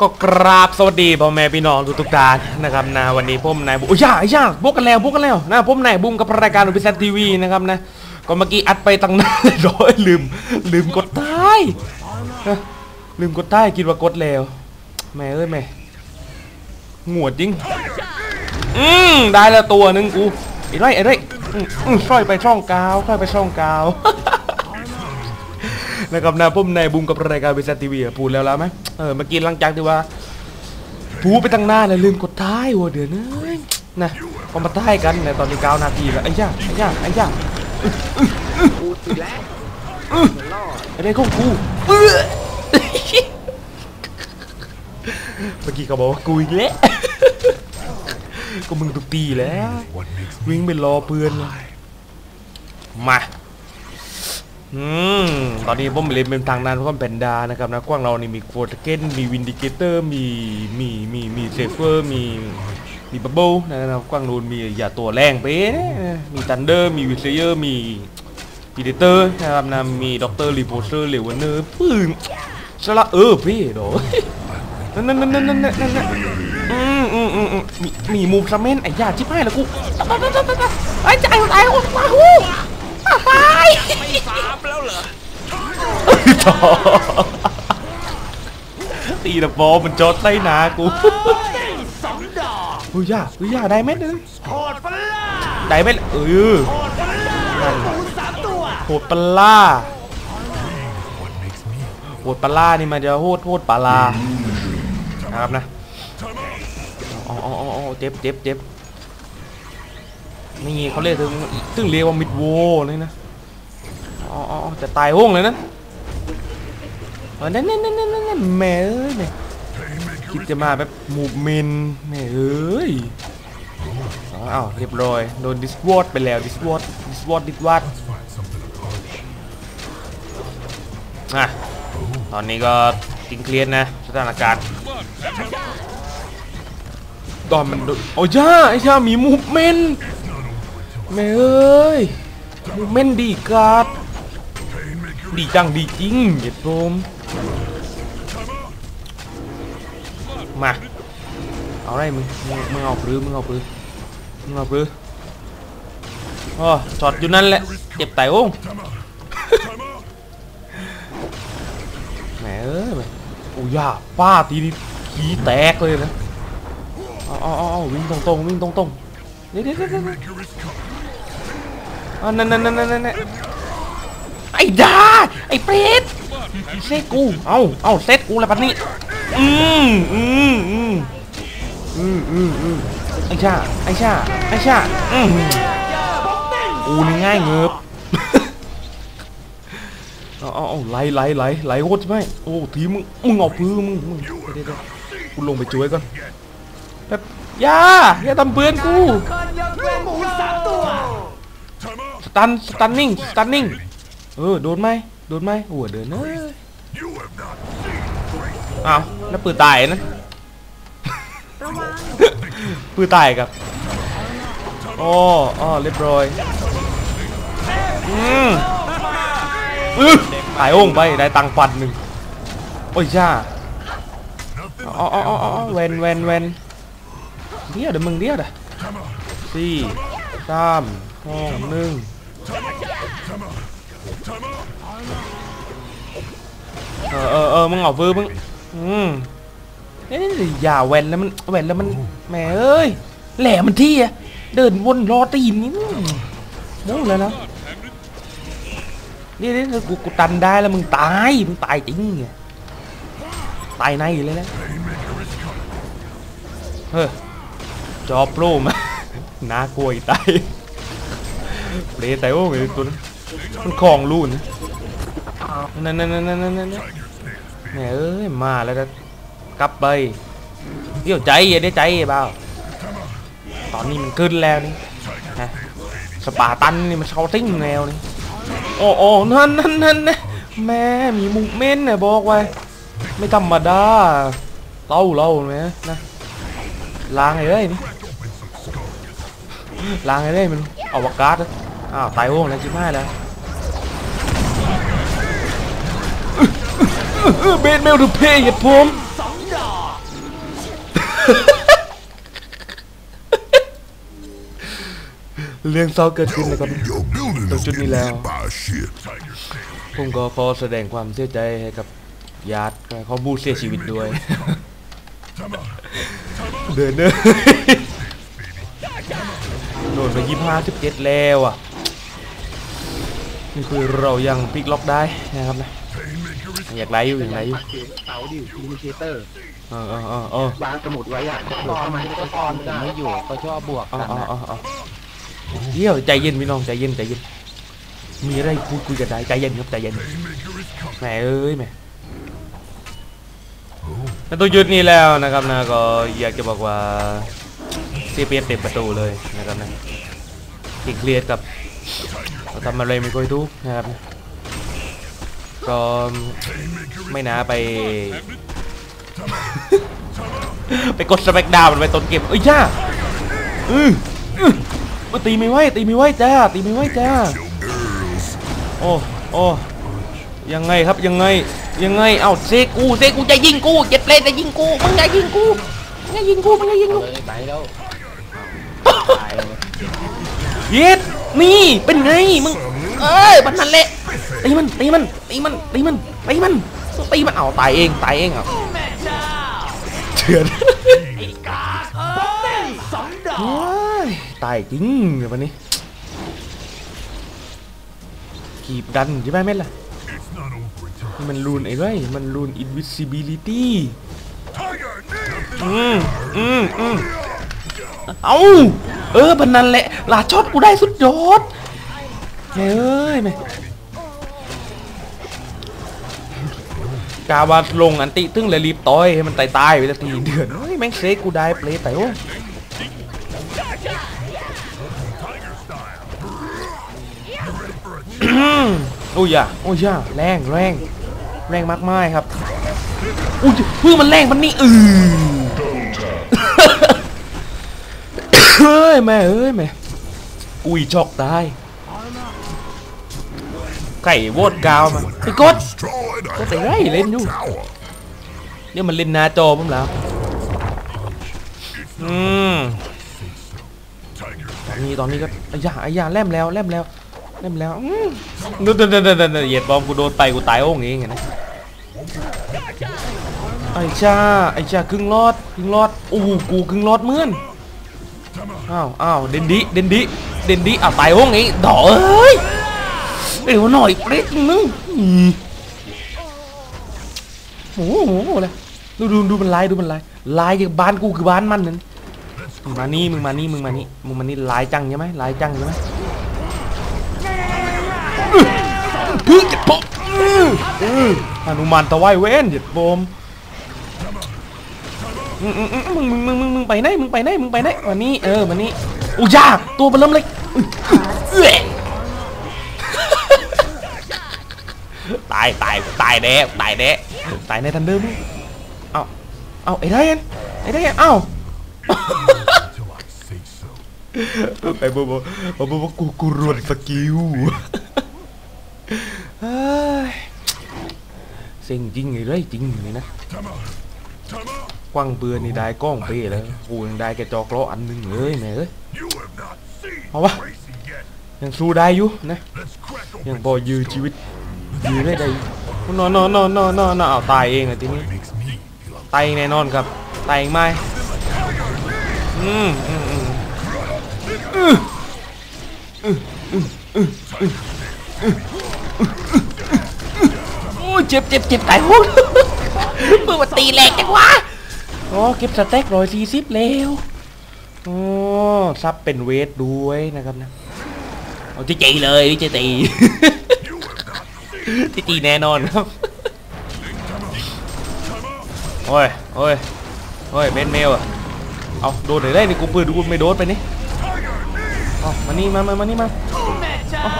ก็กราบสวัสดีพ่อแม่พี่น้องทุกๆท่านนะครับนะวันนี้ผมนายบุโอ้ยย่าย่าบวกกันแล้วบวกกันแล้วนะผมนายบุ้มกับรายการอุปิศาจทีวีนะครับนะก็เมื่อกี้อัดไปตั้งนานโดยลืม ลืมกดใต้ลืมกดใต้คิดว่ากดแล้วแม่เอ้ยแม่หงวดจริงอืมได้แล้วตัวหนึงกูไอ้ไรไอ้ไรอืมอืมช่อยไปช่องกาวช่อยไปช่องกาว นะครับนะผมนายบุ้มกับรายการบริษัททีวีพูดแล้วแล้วไหมเออเมื่อกี้หลังจากที่ว่าพูไปตั้งหน้าเลยลืมกดท้ายวัวเดือนเอ้ยนะพอมาท้ายกันในตอนนี้เก้านาทีแล้วไอ้ย่าไอ้ย่าไอ้ย่ากูสิแล้วไอ้ได้ของกูเอื้อเมื่อกี้เขาบอกว่ากูอีกแล้วก็มึงตุกตีแล้ววิ่งไปรอเพื่อนเลยมา อืมตอนนี้ผมเล่นเป็นทางนั้นเพราะมันเป็นดานะครับนะกว้างเรานี่มีโฟร์เกนมีวินดิเกเตอร์มีมีมีมีเซฟเฟอร์มีมีบับเบิลนะครับกว้างนูนมีอย่าตัวแรงไปนะมีทันเดอร์มีวิเซเยอร์มีพีเดเตอร์นะครับนะมีด็อกเตอร์รีโพเซอร์เลวันเนอร์พึ่งสละเออพี่โดนั่นนั่นนั่นนั่นนั่นนั่นอืมอืมอืมอืมมีมีมูฟซัมเมนไอ้ยาชิบหายแล้วกูไอ้ใจมันตายโอ้ว้าว ตายไม่สาบแล้วเหรอต่อตีนะบอมันจอดใต้หนากูสองดอกอุ้ยยาอุ้ยยาได้เม็ดนึงโหดปะล่าได้เม็ดเออโหดปะล่าหมูสามตัวโหดปลาล่าโหดปลาล่านี่มันจะโหดโหดปลาลานะครับนะอ๋ออ๋ออ๋ออ๋อเจ็บเจ็บเจ็บ นี่เขาเรียกถึงถึงเรียกว่ามิดโวเลยนะอ๋อจะตายห้องเลยนะเออนั่นนั่นนั่นนั่นแม่เอ้ยแม่คิดจะมาแบบมูฟเมนแม่เอ้ยอ๋ออ้าวเรียบร้อยโดนดิสวอตไปแล้วดิสวอตดิสวอตดิสวอตอะตอนนี้ก็จิงเคลียร์นะสถานการณ์ตอนมันโดนโอ้ย่าไอ้ชามีมูฟเมน แม่เอ้ยมูเมนดีกัดดีจังดีจริงเหยียดผมมาเอาไรมึงมึงมึงเอาปรือมึงเอาปรือมึงเอาปรืออ๋อจอดอยู่นั่นแหละเจ็บไตโอ้งแหมเอ้ยแโอ้ยาป้าตีนี่ขี้แตกเลยนะเอาเอาเอาเอวิ่งตรงตรงๆวิ่งตรงตรงๆเดี๋ยวเดี๋ยวเดี๋ยว เอานั่นนั่นนั่นนั่นไอ้ดาไอ้เปรตเซตกูเอาเอาเซตกูแล้วปัดนี้อืมอืมอืมอืมอืมอืมไอ้ชาไอ้ชาไอ้ชาอืมกูนี่ง่ายเงือบเอาเอาเอาไหลไหลไหลไหลโคตรใช่ไหมโอ้ทีมึงมึงเอาพื้นมึงมึงเดี๋ยวเดี๋ยวกูลงไปช่วยก่อนแป๊บย่าอย่าทำเพื่อนกู ตันสตันนิ่งสตันนิ่งเออโดนไหมโดนไหมโอ้เดินเอ้ยอ้าวแล้วปืนตายนะปืนตายครับโอ้อ๋อเรียบร้อยอืมอื้อตายโอ่งไปได้ตังค์พันหนึ่งโอ้ยจ้าอ๋ออ๋ออ๋ออ๋อเวนเวนเวนเดี๋ยวเดี๋ยวมึงเดี๋ยวเดี๋ยวสี่สามสองหนึ่ง เออเออเออมึงเอาฟื้นมึงอืมเอ้ยอย่าแวนแล้วมันแวนแล้วมันแหมเอ้ยแหลมมันที่อะเดินวนรอตีนนี่โม้เลยนะนี่นี่กูกูตันได้แล้วมึงตายมึงตายจริงไงตายในเลยนะเฮ้ยจอบโปรมาน่ากลัวอีตาย เปรตแต่โอ้ยตัวนั้นมันคลองลูนนั่นนั่นนั่นนั่นนั่นนั่นแเอ้ยมาแล้วก็กลับไปเดี๋ยวใจอย่าได้ใจเปล่าตอนนี้มันขึ้นแล้วนี่ฮะสปาตันนี่มันเชาติ้งแล้วนี่โอ้โอ้นั่นนั่นนั่นนะแม่มีมุกเม้นเนี่ยบอกไว้ไม่ธรรมดาเล่าเล่าไหมนะล้างไอ้เอ้ยนี่ล้างไอ้เอ้ยมัน อวกาศอ้าวตายโอ้งแล้วจิบห้แล้วเบนเมลดูเพย์เหยียดผมสองเรื่องเศร้าเกิดขึ้นนะครับ Your building Don't is you getting need hit now? by a ship. ผมก็ขอแสดงความเสียใจให้กับญาติเขาบูเสียชีวิตด้วย เดินเนอ โดนไปยี่ห้าสิบเจ็ดแล้วอะนี่คือเรายังพลิกล็อกได้นะครับนะอยากไล่อยู่อยากไล่อยู่ปักเสียงเสาดิอินิเชเตอร์เออเออเออเออวางสมุดไว้อะตอนมันก็ตอนผมไม่อยู่ก็ชอบบวกเอากันเอานะเอาเอาเดี๋ยวใจเย็นพี่น้องใจเย็นใจเย็นมีอะไรพูดคุยกันได้ใจเย็นครับใจเย็นแหมเอ้ยแหมแล้วตัวยุดนี้แล้วนะครับนะก็อยากจะบอกว่า เสีเปียบเต็มประตูเลยนะครับนะที่เครียดกับเราทำอะไรไม่ค่อยถูกนะครับก็ไม่น่าไป ไปกดสเปกดาวมันไปต้นเก็บเอ้ยจ้าอืออื้อมาตีไม่ไหวตีไม่ไหวจ้าตีไม่ไหวจ้าโอ้โอ้ยังไงครับยังไงยังไงเอ้าเซกูเซกูจะยิงกูเจ็ดเลนจะยิงกูมึงอย่ายิงกูมึงอย่ายิงกูมึงอย่ายิงกูไปแล้ว นี่เป็นไงมึงเอ้ยมันนั่นแหละตีมันตีมันตีมันตีมันตีมันตีมันเอาตายเองตายเองอะเถื่อนโอ้ยตายจริงเดี๋ยววันนี้กีบดันใช่ไหมแม่นล่ะ It's not over until นี่มันรูนไอ้ไรมันรูน invisibility Tiger อืมอืมอืม เอาเออบันนั้นแหละลาช็อตกูได้สุดยอดเอ้ยแม่กาวาลงอันติตึ้งเลยรีบต่อยให้มันตายตายไปสักทีเดือนเฮ้ยแม่งเซกกูได้เปลย์ไปโอ้โอ้ยอะโอ้ยอะแรงแรงแรงมากมายครับอุ้ยเพื่อมันแรงมันนี่อือ เฮ้ยแม่เอ้ยแม่กุยชอกตายไก่โวดกาวมาไอ้กด destroyed a Có thể gãy lên luôn. tower. เนี่ยมันเล่นนาจอผมแล้วอืมตอนนี้ตอนนี้ก็ไอ้ยาไอ้ยาแล่มแล้วแล่มแล้วแล่มแล้วอืมนู่นเดินเดินเดินเดินเหยียดบอมกูโดนไปกูตายโอ่งเองไงนะไอ้ชาไอ้ชาครึ่งรอดครึ่งรอดโอ้กูครึ่งรอดเมื่อน อ้าวอ้าวเดนดิเดนดิเดนดิอ้าวตายโอ่งเองดอเอ้ยเดี๋ยวหน่อยเล็กนึงโอ้โหอ้โหเลยดูดูดูมันลายดูมันลายลายอย่างบ้านกูคือบ้านมันนั่นมึงมานี่มึงมานี่มึงมานี่มึงมานี่ลายจังใช่ไหมลายจังใช่ไหมพึ่งจะปกฮนุมานตะไวเว้นหยุดโบม มึงมึงมึงมึงมึงไปไหนมึงไปไหนมึงไปไหนวันนี้เออวันนี้อู้ยากตัวมันเริ่มเลยอุ๊ยเอื้อตายตายตายแน่ตายแน่ตายในทันเดอร์มึงเอ้าเอ้าไอ้ได้ยันไอ้ได้ยันเอ้าไอ้บอกบอกบอกว่กูกูรวนสกิลเฮ้ยเซ็งจริงไงเลยจริงเลยนะ กว้างเบือนี่ได้กล้องเป้แล้วกูยังได้แค่จอกล้ออันหนึงเลยแม่เอ้ย You have not seen How about- Tracy yet. ยังสู้ได้อยู่นะยัง open พอยืนชีวิตยืนได้ได้นอนนอนนอนนอนนอนเอาตายเองเลยทีนี้ตายเองแน่นอนครับตายเองไหมอืมอืมอืมอื้ออื้ออื้ออื้ออื้ออื้อโอ้เจ็บเจ็บเจ็บตายโหงเมื่อวันตีแหลกจังวะ อ๋อเก็บสเต็กร้อยสี่สิบแล้วอ๋อซับเป็นเวทด้วยนะครับนะเอาที่จีเลยที่จะตีที่ตีแน่นอนครับโอ้ยโอ้ยโอ้ยเบนเมลอะเอาโดนไหนได้นี่กูปืนกูไม่โดนไปนี่เอามานี่มามามานี่มา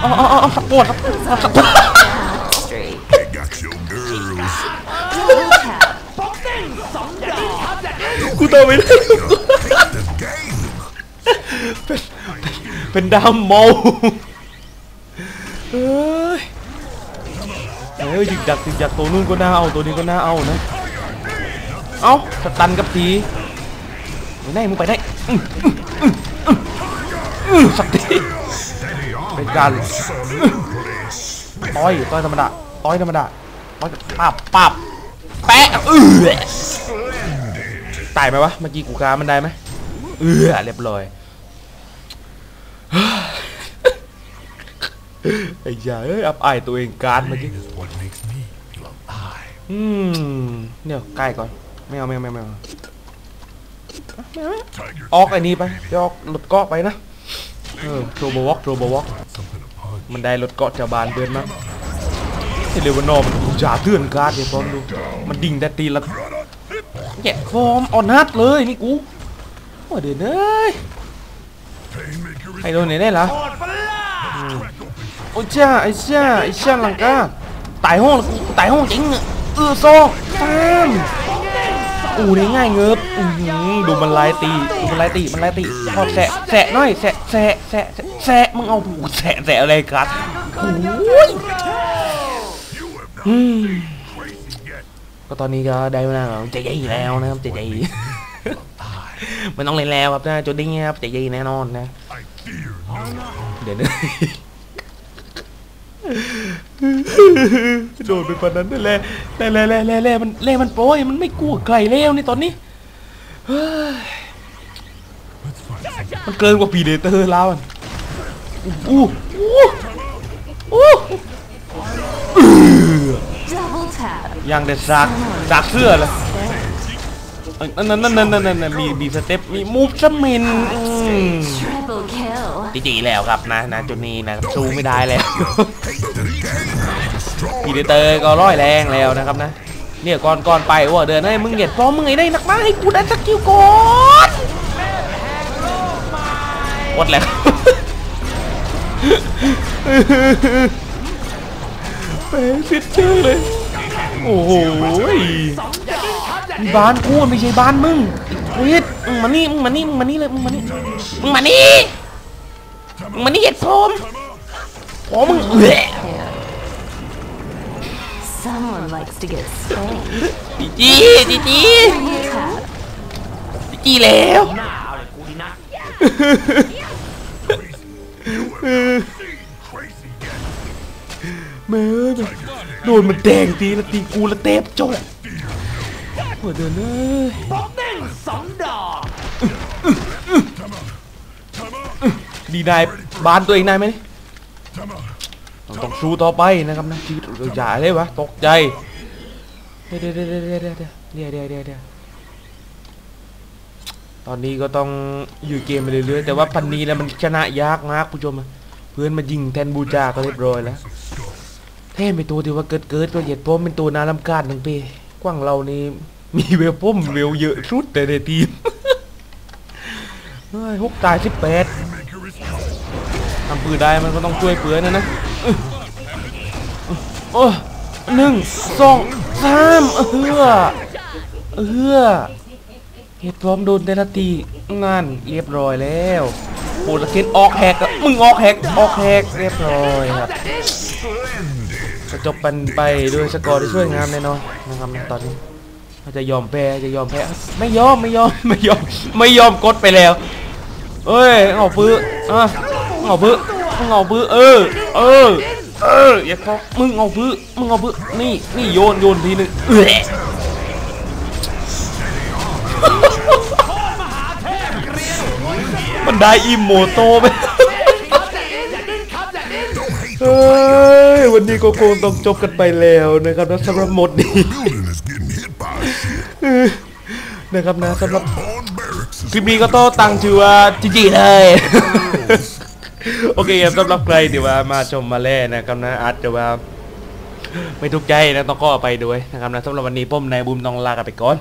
เอาเอาเอาเอาเอาสปอร์ตสปอร์ตสปอร์ต They got your girls. กูต่อไม่ได้ The game. เป็นดาวโมเฮ้ยเฮ้ยยึกจักยึกจักตัวนู้นก็น่าเอาตัวนี้ก็น่าเอานะ เอาสตันกับทีไปไหนมึงไปไหนสักทีเป็นการต่อยต่อยธรรมดาต่อยธรรมดาต่อยปับปับแปะเออ ตายไหมวะ เมื่อกี้กูกามันได้ไหมเออเรียบร้อยไอ้ยาเอ้ยอับอายตัวเองการเมื่อกี้ Pain is what makes me feel alive. อืมเนี่ยใกล้ก่อนไม่เอาไม่เอาไม่เอาไม่เอา Tiger ออกไอ้นี่ไปเดี๋ยวออกรถเกาะไปนะเออโทรบวอกโทรบวอก something to punch. มันได้รถเกาะจากบานเดินมาไอ้เรวานอมันจ่าเตือนการ์ดเดี๋ยวพร้อมดูมันดิ่งแต่ตีละ แกะฟอร์มออนฮัทเลยนี่กูว่าเดี๋ยวเอ้ยไอโดนไหนได้ล่ะโอ้ยจ้าไอ้เจ้าไอ้เจ้าลังกาตายห้องกูตายห้องจริงอะเออโซ่ตามอู้ได้ง่ายเงิบอื้อหือดูมันไล่ตีดูมันไล่ตีมันไล่ตีพอแสะแสะหน่อยแสะแสะแสะแสะแสะมึงเอาผูแสะแสะอะไรกันโอ้ย ก็ตอนนี้ก็ได้เวลาใจใหญ่แล้วนะครับใจใหญ่มันต้องเล่นแล้วครับนะจุดนี้ครับใจใหญ่แน่นอนนะ I fear no เดี๋ยวนะโดนไปปานนั้นนั่นแหละแล่แล่แล่แล่แล่มันแล่มันโปรยมันไม่กลัวใครแล้วนี่ตอนนี้เฮ้ย Let's find some มันเกินกว่าพีเดเตอร์แล้วมันอู้อู้อู้ tap. ยังเด็ดสักสักเสื้อเลยเอ้ยนั่นนั่นนั่นนั่นนั่นนั่นมีบีสเต็ปมีมูฟสมินอืม Triple kill. จีจีแล้วครับนะนะจุดนี้นะสู้ไม่ได้แล้ว the game. Destroy พีเดเตอร์ก็ร้อยแรงแล้วนะครับนะเนี่ยก่อนก่อนไปว่าเดินให้มึงเหยียดพร้อมมึงไอ้ได้นักมาให้กูได้สกิลก่อนหมดแล้วเป๊ะฟิตเจอร์เลย โอ้โหบ้านกูไม่ใช่บ้านมึงเฮ้ยมึงมานี่มึงมานี่มึงมานี่เลยมึงมานี่มึงมานี่มึงมานี่เหยียดพร้อมพร้อมมึงเอ้ย Someone likes to get spanked. จีจีจีจี Tap. จีจีแล้ว crazy yet. แม่เอ้ยโดนมันแดงทีละตีกูละเตบจบหัวเดินเลยดีนายบานตัวเองนายไหมนี่ Come on. ต้องต้องสู้ต่อไปนะครับนะชีวิตเราอย่าเลยวะตกใจเดี๋ยวเดี๋ยวเดี๋ยวเดี๋ยวเดี๋ยวเดี๋ยวเดี๋ยวเดี๋ยวเดี๋ยวตอนนี้ก็ต้องอยู่เกมไปเรื่อยๆแต่ว่าพันนี้แล้วมันชนะยากมากผู้ชมอะเพื่อนมายิงแทนบูจาก็เรียบร้อยแล้ว แท้เป็นตัวที่ว่าเกิดเกิดตัวเหยียดป้อมเป็นตัวนาลำกาดหนึ่งปีกว้างเรานี่มีเวลป้อมเวลเยอะสุดแต่ในทีมเฮ้ยหกตายสิบแปดทำปืนได้มันก็ต้องช่วยเปือนนะนะโอ้หนึ่งสองสามเออเออเหตุพร้อมโดนเดลตีงานเรียบร้อยแล้วโปรตะเก็ตออกแฮกอะมึงออกแฮกออกแฮกเรียบร้อยครับ ก็จบกันไปด้วยสกอร์ที่ช่วยงามแน่นอนนะครับนะตอนนี้าจะยอมแพ้จะยอมแพ้ไม่ยอมไม่ยอมไม่ยอมไม่ยอมกดไปแล้วเอ้ยเอาปื้ออะเอาปื้อมึงาปื้อเออเออเอออย่าพอมึงเอาปื้อมึงเอาปื้อนี่นี่โยนโยนทีหนึงเอ้ยมันได้อิมโมโตไป เฮ้ยวันนี้ก็คงต้องจบกันไปแล้วนะครับนะสำหรับหมดนี้นะครับนะสำหรับคลิปนี้ก็ต้องตั้งชื่อว่าจีจีเลยโอเคครับสำหรับใครที่ว่ามาชมมาเล่นนะครับนะอาจจะว่าไม่ถูกใจนะต้องก็ไปด้วยนะครับนะสำหรับวันนี้ผมนายบุมต้องลากันไปก่อน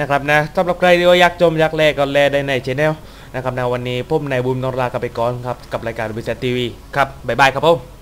นะครับนะสำหรับใครที่ว่าอยากชมอยากแลก็แลได้ในช anel นะครับนะวันนี้ผมนายบุมต้องลากันไปก่อนครับกับรายการบริษัททีวีครับบ๊ายบายครับผม